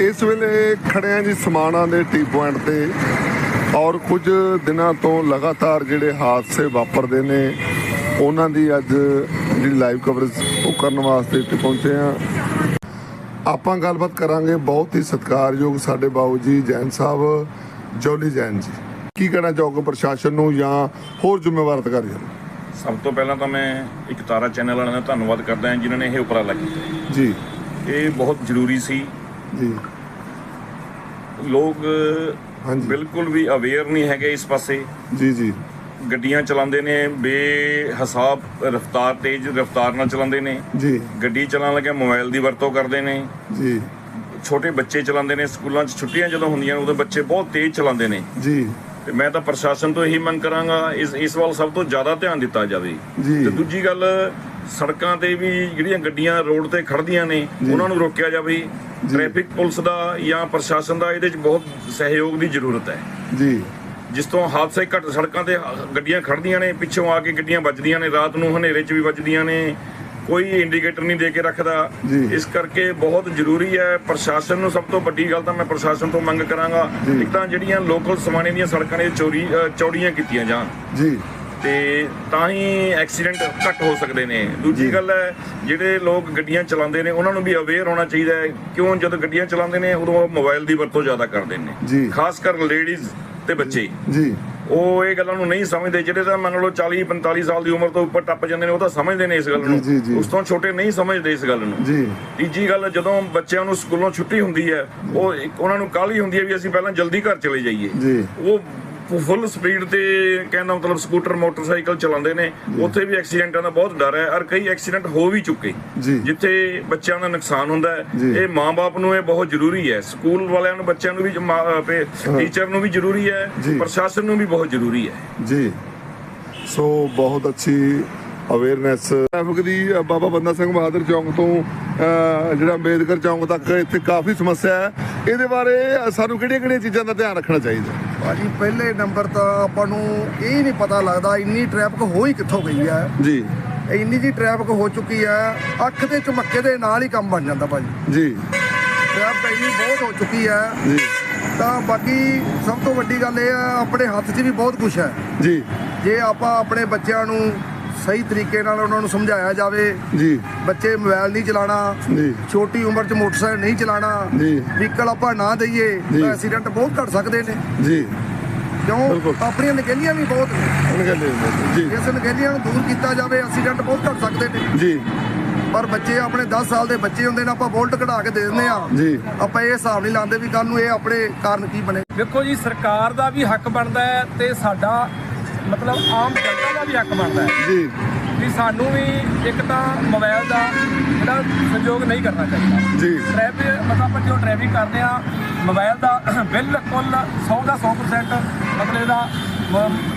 ਇਸ ਵੇਲੇ ਖੜਿਆਂ ਜੀ ਸਮਾਣਾ ਦੇ ਟੀ ਪੁਆਇੰਟ ਤੇ ਔਰ ਕੁਝ ਦਿਨਾਂ ਤੋਂ ਲਗਾਤਾਰ ਜਿਹੜੇ ਹਾਦਸੇ ਵਾਪਰਦੇ ਨੇ ਉਹਨਾਂ ਦੀ ਅੱਜ ਜਿਹੜੀ ਲਾਈਵ ਕਵਰੇਜ ਉਹ ਕਰਨ ਵਾਸਤੇ ਇੱਥੇ ਪਹੁੰਚੇ ਆ। ਆਪਾਂ ਗੱਲਬਾਤ ਕਰਾਂਗੇ ਬਹੁਤ ਹੀ ਸਤਿਕਾਰਯੋਗ ਸਾਡੇ ਬਾਊ ਜੀ ਜੈਨ ਸਾਹਿਬ ਜੋਲੀ ਜੈਨ ਜੀ। ਕੀ ਕਹਿਣਾ ਚਾਹੋਗੇ ਪ੍ਰਸ਼ਾਸਨ ਨੂੰ ਜਾਂ ਹੋਰ ਜ਼ਿੰਮੇਵਾਰ ਅਧਿਕਾਰੀਆਂ ਨੂੰ? ਸਭ ਤੋਂ ਪਹਿਲਾਂ ਤਾਂ ਮੈਂ ਇੱਕ ਤਾਰਾ ਚੈਨਲ ਵਾਲਿਆਂ ਦਾ ਧੰਨਵਾਦ ਕਰਦਾ ਹਾਂ ਜਿਨ੍ਹਾਂ ਨੇ ਇਹ ਉਪਰਾਲਾ ਕੀਤਾ। ਜੀ। ਇਹ ਬਹੁਤ ਜ਼ਰੂਰੀ ਸੀ ਜੀ। ਲੋਕ ਹਾਂਜੀ। ਬਿਲਕੁਲ ਵੀ ਅਵੇਅਰ ਨਹੀਂ ਹੈਗੇ ਇਸ ਪਾਸੇ। ਜੀ ਜੀ। ਗੱਡੀਆਂ ਚਲਾਉਂਦੇ ਨੇ ਬੇਹਿਸਾਬ ਰਫ਼ਤਾਰ ਤੇਜ਼ ਰਫ਼ਤਾਰ ਨਾਲ ਚਲਾਉਂਦੇ ਨੇ। ਜੀ। ਗੱਡੀ ਚਲਾਉਣ ਲੱਗੇ ਮੋਬਾਈਲ ਦੀ ਵਰਤੋਂ ਕਰਦੇ ਨੇ। ਜੀ। ਛੋਟੇ ਬੱਚੇ ਚਲਾਉਂਦੇ ਨੇ ਸਕੂਲਾਂ 'ਚ ਛੁੱਟੀਆਂ ਜਦੋਂ ਹੁੰਦੀਆਂ ਨੇ ਉਦੋਂ ਬੱਚੇ ਬਹੁਤ ਤੇਜ਼ ਚਲਾਉਂਦੇ ਨੇ। ਜੀ। ਤੇ ਮੈਂ ਤਾਂ ਪ੍ਰਸ਼ਾਸਨ ਤੋਂ ਇਹੀ ਮੰਗ ਕਰਾਂਗਾ ਇਸ ਇਸ ਵੱਲ ਸਭ ਤੋਂ ਜ਼ਿਆਦਾ ਧਿਆਨ ਦਿੱਤਾ ਜਾਵੇ। ਤੇ ਦੂਜੀ ਗੱਲ ਸੜਕਾਂ ਤੇ ਵੀ ਜਿਹੜੀਆਂ ਗੱਡੀਆਂ ਰੋਡ ਤੇ ਖੜਦੀਆਂ ਨੇ ਉਹਨਾਂ ਨੂੰ ਰੋਕਿਆ ਜਾਵੇ। ਟ੍ਰੈਫਿਕ ਪੁਲਿਸ ਦਾ ਜਾਂ ਪ੍ਰਸ਼ਾਸਨ ਦਾ ਇਹਦੇ 'ਚ ਬਹੁਤ ਸਹਿਯੋਗ ਦੀ ਜ਼ਰੂਰਤ ਹੈ। ਜੀ। ਜਿਸ ਤੋਂ ਹਾਦਸੇ ਘੱਟ ਸੜਕਾਂ ਤੇ ਗੱਡੀਆਂ ਖੜਦੀਆਂ ਨੇ ਪਿੱਛੋਂ ਆ ਕੇ ਗੱਡੀਆਂ ਵੱਜਦੀਆਂ ਨੇ ਰਾਤ ਨੂੰ ਹਨੇਰੇ 'ਚ ਵੀ ਵੱਜਦੀਆਂ ਨੇ। ਕੋਈ ਇੰਡੀਕੇਟਰ ਨਹੀਂ ਦੇ ਕੇ ਰੱਖਦਾ। ਇਸ ਕਰਕੇ ਬਹੁਤ ਜ਼ਰੂਰੀ ਹੈ ਪ੍ਰਸ਼ਾਸਨ ਨੂੰ ਸਭ ਤੋਂ ਵੱਡੀ ਗੱਲ ਤਾਂ ਮੈਂ ਪ੍ਰਸ਼ਾਸਨ ਤੋਂ ਮੰਗ ਕਰਾਂਗਾ। ਇੱਕ ਤਾਂ ਜਿਹੜੀਆਂ ਲੋਕਲ ਸਮਾਨੇ ਦੀਆਂ ਸੜਕਾਂ ਨੇ ਚੋਰੀ ਚੌੜੀਆਂ ਕੀਤੀਆਂ ਜਾਣ ਜੀ ਤੇ ਤਾਂ ਹੀ ਐਕਸੀਡੈਂਟ ਘੱਟ ਹੋ ਸਕਦੇ ਨੇ। ਦੂਜੀ ਗੱਲ ਹੈ ਜਿਹੜੇ ਲੋਕ ਗੱਡੀਆਂ ਚਲਾਉਂਦੇ ਨੇ ਉਹਨਾਂ ਨੂੰ ਵੀ ਅਵੇਅਰ ਹੋਣਾ ਚਾਹੀਦਾ ਹੈ ਕਿਉਂ ਜਦੋਂ ਗੱਡੀਆਂ ਚਲਾਉਂਦੇ ਨੇ ਉਦੋਂ ਮੋਬਾਈਲ ਦੀ ਵਰਤੋਂ ਜ਼ਿਆਦਾ ਕਰਦੇ। ਨੇ ਖਾਸ ਕਰ ਲੇਡੀਜ਼ ਤੇ ਬੱਚੇ ਜੀ ਉਹ ਇਹ ਗੱਲਾਂ ਨੂੰ ਨਹੀਂ ਸਮਝਦੇ ਜਿਹੜੇ ਤਾਂ ਮੰਨ ਲਓ 40 45 ਸਾਲ ਦੀ ਉਮਰ ਤੋਂ ਉੱਪਰ ਟੱਪ ਜਾਂਦੇ ਨੇ ਉਹ ਤਾਂ ਸਮਝਦੇ ਨੇ ਇਸ ਗੱਲ। ਨੂੰ ਉਸ ਤੋਂ ਛੋਟੇ ਨਹੀਂ ਸਮਝਦੇ ਇਸ ਗੱਲ ਨੂੰ ਜੀ ਤੀਜੀ ਗੱਲ ਜਦੋਂ ਬੱਚਿਆਂ ਨੂੰ ਸਕੂਲੋਂ ਛੁੱਟੀ ਹੁੰਦੀ ਹੈ ਉਹ ਉਹਨਾਂ ਨੂੰ ਕਾਹਲੀ ਹੁੰਦੀ ਹੈ ਵੀ ਅਸੀਂ ਪਹਿਲਾਂ ਜਲਦੀ ਘਰ ਚਲੇ ਜਾਈਏ ਜੀ। ਉਹ ਫੁੱਲ ਸਪੀਡ ਤੇ ਕਹਿੰਦਾ ਮਤਲਬ ਸਕੂਟਰ ਮੋਟਰਸਾਈਕਲ ਚਲਾਉਂਦੇ ਨੇ। ਉੱਥੇ ਵੀ ਐਕਸੀਡੈਂਟਾਂ ਦਾ ਬਹੁਤ ਡਰ ਹੈ। ਔਰ ਕਈ ਐਕਸੀਡੈਂਟ ਹੋ ਵੀ ਚੁੱਕੇ। ਜਿੱਥੇ ਬੱਚਿਆਂ ਦਾ ਨੁਕਸਾਨ ਹੁੰਦਾ ਹੈ। ਇਹ ਮਾਪੇ ਨੂੰ ਇਹ ਬਹੁਤ ਜ਼ਰੂਰੀ ਹੈ। ਸਕੂਲ ਵਾਲਿਆਂ ਨੂੰ ਬੱਚਿਆਂ ਨੂੰ ਵੀ ਟੀਚਰ ਨੂੰ ਵੀ ਜ਼ਰੂਰੀ ਹੈ। ਪ੍ਰਸ਼ਾਸਨ ਨੂੰ ਵੀ ਬਹੁਤ ਜ਼ਰੂਰੀ ਹੈ। ਜੀ। ਸੋ ਬਹੁਤ ਅੱਛੀ ਅਵੇਅਰਨੈਸ ਟ੍ਰੈਫਿਕ ਦੀ ਬਾਬਾ ਬੰਦਾ ਸਿੰਘ ਬਹਾਦਰ ਚੌਂਕ ਤੋਂ ਜਿਹੜਾ ਅੰਬੇਦਕਰ ਚੌਂਕ ਤੱਕ ਇੱਥੇ ਕਾਫੀ ਸਮੱਸਿਆ ਹੈ। ਇਹਦੇ ਬਾਰੇ ਸਾਨੂੰ ਕਿਹੜੀਆਂ ਕਿਹੜੀਆਂ ਚੀਜ਼ਾਂ ਦਾ ਧਿਆਨ ਰੱਖਣਾ ਚਾਹੀਦਾ? ਭਾਜੀ ਪਹਿਲੇ ਨੰਬਰ ਤਾਂ ਆਪਾਂ ਨੂੰ ਇਹ ਨਹੀਂ ਪਤਾ ਲੱਗਦਾ ਇੰਨੀ ਟ੍ਰੈਫਿਕ ਹੋ ਹੀ ਕਿੱਥੋਂ ਗਈ ਹੈ। ਜੀ। ਇੰਨੀ ਜੀ ਟ੍ਰੈਫਿਕ ਹੋ ਚੁੱਕੀ ਹੈ ਅੱਖ ਦੇ ਝਮੱਕੇ ਦੇ ਨਾਲ ਹੀ ਕੰਮ ਬਣ ਜਾਂਦਾ ਭਾਜੀ। ਜੀ। ਟ੍ਰੈਫਿਕ ਇੰਨੀ ਬਹੁਤ ਹੋ ਚੁੱਕੀ ਹੈ ਜੀ। ਤਾਂ ਬਾਕੀ ਸਭ ਤੋਂ ਵੱਡੀ ਗੱਲ ਇਹ ਹੈ ਆਪਣੇ ਹੱਥ 'ਚ ਵੀ ਬਹੁਤ ਕੁਝ ਹੈ। ਜੀ। ਜੇ ਆਪਾਂ ਆਪਣੇ ਬੱਚਿਆਂ ਨੂੰ ਸਹੀ ਤਰੀਕੇ ਨਾਲ ਉਹਨਾਂ ਨੂੰ ਸਮਝਾਇਆ ਜਾਵੇ। ਜੀ। ਬੱਚੇ ਮੋਬਾਈਲ ਨਹੀਂ ਚਲਾਉਣਾ। ਜੀ। ਛੋਟੀ ਉਮਰ 'ਚ ਮੋਟਰਸਾਈਕਲ ਨਹੀਂ ਚਲਾਉਣਾ। ਜੀ। ਵਹੀਕਲ ਆਪਾਂ ਨਾ ਦਈਏ। ਤਾਂ ਐਕਸੀਡੈਂਟ ਬਹੁਤ ਘਟ ਸਕਦੇ ਨੇ। ਜੀ। ਕਿਉਂ। ਆਪਣੀਆਂ ਨਕੇਲੀਆਂ ਵੀ ਬਹੁਤ ਨੇ। ਜੀ। ਇਸ ਨਕੇਲੀਆਂ ਨੂੰ ਦੂਰ ਕੀਤਾ ਜਾਵੇ ਐਕਸੀਡੈਂਟ ਬਹੁਤ ਘਟ ਸਕਦੇ ਨੇ। ਜੀ। ਪਰ ਬੱਚੇ ਆਪਣੇ 10 ਸਾਲ ਦੇ ਬੱਚੇ ਹੁੰਦੇ ਨੇ ਆਪਾਂ ਬੋਲਟ ਕਢਾ ਕੇ ਦੇ ਦਿੰਦੇ ਆ ਜੀ। ਆਪਾਂ ਇਹ ਹਿਸਾਬ ਨਹੀਂ ਲਾਉਂਦੇ ਵੀ ਕੱਲ ਨੂੰ ਇਹ ਆਪਣੇ ਕਾਰਨ ਕੀ ਬਣੇ। ਵੇਖੋ ਜੀ ਸਰਕਾਰ ਦਾ ਵੀ ਹੱਕ ਬਣਦਾ ਹੈ ਤੇ ਸਾਡਾ ਮਤਲਬ ਆਮ ਜਨਤਾ ਦਾ ਵੀ ਹੱਕ ਬਣਦਾ ਹੈ। ਜੀ। ਵੀ ਸਾਨੂੰ ਵੀ ਇੱਕ ਤਾਂ ਮੋਬਾਈਲ ਦਾ ਜਿਹੜਾ ਸੰਯੋਗ ਨਹੀਂ ਕਰਨਾ ਚਾਹੀਦਾ। ਜੀ। ਟ੍ਰੈਫਿਕ ਮਤਲਬ ਆਪਾਂ ਜਦੋਂ ਡਰਾਈਵਿੰਗ ਕਰਦੇ ਆ ਮੋਬਾਈਲ ਦਾ ਬਿਲਕੁਲ 100 ਦਾ 100% ਮਤਲਬ ਇਹਦਾ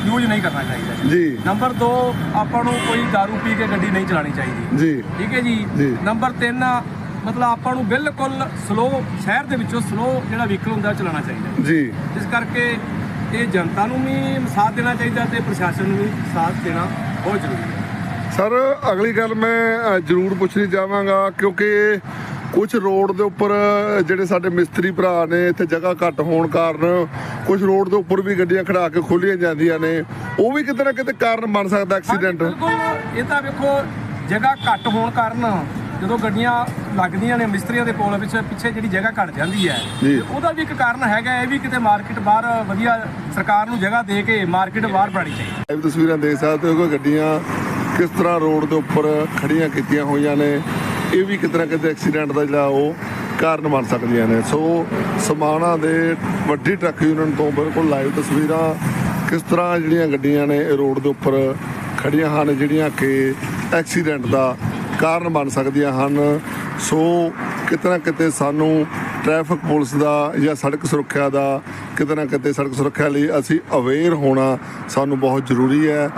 ਯੂਜ਼ ਨਹੀਂ ਕਰਨਾ ਚਾਹੀਦਾ। ਜੀ। ਨੰਬਰ 2 ਆਪਾਂ ਨੂੰ ਕੋਈ दारू ਪੀ ਕੇ ਗੱਡੀ ਨਹੀਂ ਚਲਾਉਣੀ ਚਾਹੀਦੀ। ਜੀ। ਠੀਕ ਹੈ ਜੀ? ਜੀ। ਨੰਬਰ 3 ਮਤਲਬ ਆਪਾਂ ਨੂੰ ਬਿਲਕੁਲ ਸਲੋ ਸ਼ਹਿਰ ਦੇ ਵਿੱਚੋਂ ਸਲੋ ਜਿਹੜਾ ਵਹੀਕਲ ਹੁੰਦਾ ਚਲਾਉਣਾ ਚਾਹੀਦਾ। ਜੀ। ਇਸ ਕਰਕੇ ਇਹ ਜਨਤਾ ਨੂੰ ਵੀ ਸਾਥ ਦੇਣਾ ਚਾਹੀਦਾ ਤੇ ਪ੍ਰਸ਼ਾਸਨ ਨੂੰ ਵੀ ਸਾਥ ਦੇਣਾ ਬਹੁਤ ਜ਼ਰੂਰੀ ਹੈ। ਸਰ ਅਗਲੀ ਗੱਲ ਮੈਂ ਜ਼ਰੂਰ ਪੁੱਛਣੀ ਚਾਹਾਂਗਾ ਕਿਉਂਕਿ ਕੁਝ ਰੋਡ ਦੇ ਉੱਪਰ ਜਿਹੜੇ ਸਾਡੇ ਮਿਸਤਰੀ ਭਰਾ ਨੇ ਇੱਥੇ ਜਗ੍ਹਾ ਘੱਟ ਹੋਣ ਕਾਰਨ ਕੁਝ ਰੋਡ ਦੇ ਉੱਪਰ ਵੀ ਗੱਡੀਆਂ ਖੜਾ ਕੇ ਖੋਲੀਆਂ ਜਾਂਦੀਆਂ ਨੇ। ਉਹ ਵੀ ਕਿਤੇ ਨਾ ਕਿਤੇ ਕਾਰਨ ਬਣ ਸਕਦਾ ਐਕਸੀਡੈਂਟ ਇਹ ਤਾਂ ਵੇਖੋ ਜਗ੍ਹਾ ਘੱਟ ਹੋਣ ਕਾਰਨ ਜਦੋਂ ਗੱਡੀਆਂ ਲੱਗਦੀਆਂ ਨੇ ਮਿਸਤਰੀਆਂ ਦੇ ਕੋਲ ਵਿੱਚ ਪਿੱਛੇ ਜਿਹੜੀ ਜਗ੍ਹਾ ਘੱਟ ਜਾਂਦੀ ਹੈ। ਤੇ ਉਹਦਾ ਵੀ ਇੱਕ ਕਾਰਨ ਹੈਗਾ ਇਹ ਵੀ ਕਿਤੇ ਮਾਰਕੀਟ ਬਾਹਰ ਵਧੀਆ ਸਰਕਾਰ ਨੂੰ ਜਗ੍ਹਾ ਦੇ ਕੇ ਮਾਰਕੀਟ ਬਾਹਰ ਬਣਾਉਣੀ ਚਾਹੀਦੀ ਇਹ ਤਸਵੀਰਾਂ ਦੇਖ ਸਕਦੇ ਹੋ ਕਿ ਗੱਡੀਆਂ ਕਿਸ ਤਰ੍ਹਾਂ ਰੋਡ ਦੇ ਉੱਪਰ ਖੜੀਆਂ ਕੀਤੀਆਂ ਹੋਈਆਂ ਨੇ। ਇਹ ਵੀ ਕਿਤੇ ਨਾ ਕਿਤੇ ਐਕਸੀਡੈਂਟ ਦਾ ਜਿਹੜਾ ਉਹ ਕਾਰਨ ਬਣ ਸਕਦੀਆਂ ਨੇ। ਸੋ ਸਮਾਣਾ ਦੇ ਵੱਡੀ ਟਰੱਕ ਯੂਨੀਅਨ ਤੋਂ ਬਿਲਕੁਲ ਲਾਈਵ ਤਸਵੀਰਾਂ ਕਿਸ ਤਰ੍ਹਾਂ ਜਿਹੜੀਆਂ ਗੱਡੀਆਂ ਨੇ ਰੋਡ ਦੇ ਉੱਪਰ ਖੜੀਆਂ ਹਨ ਜਿਹੜੀਆਂ ਕਿ ਐਕਸੀਡੈਂਟ ਦਾ ਕਾਰਨ ਬਣ ਸਕਦੀਆਂ ਹਨ। ਸੋ ਕਿਤੇ ਨਾ ਕਿਤੇ ਸਾਨੂੰ ਟ੍ਰੈਫਿਕ ਪੁਲਿਸ ਦਾ ਜਾਂ ਸੜਕ ਸੁਰੱਖਿਆ ਦਾ ਕਿਤੇ ਨਾ ਕਿਤੇ ਸੜਕ ਸੁਰੱਖਿਆ ਲਈ ਅਸੀਂ ਅਵੇਅਰ ਹੋਣਾ ਸਾਨੂੰ ਬਹੁਤ ਜ਼ਰੂਰੀ ਹੈ।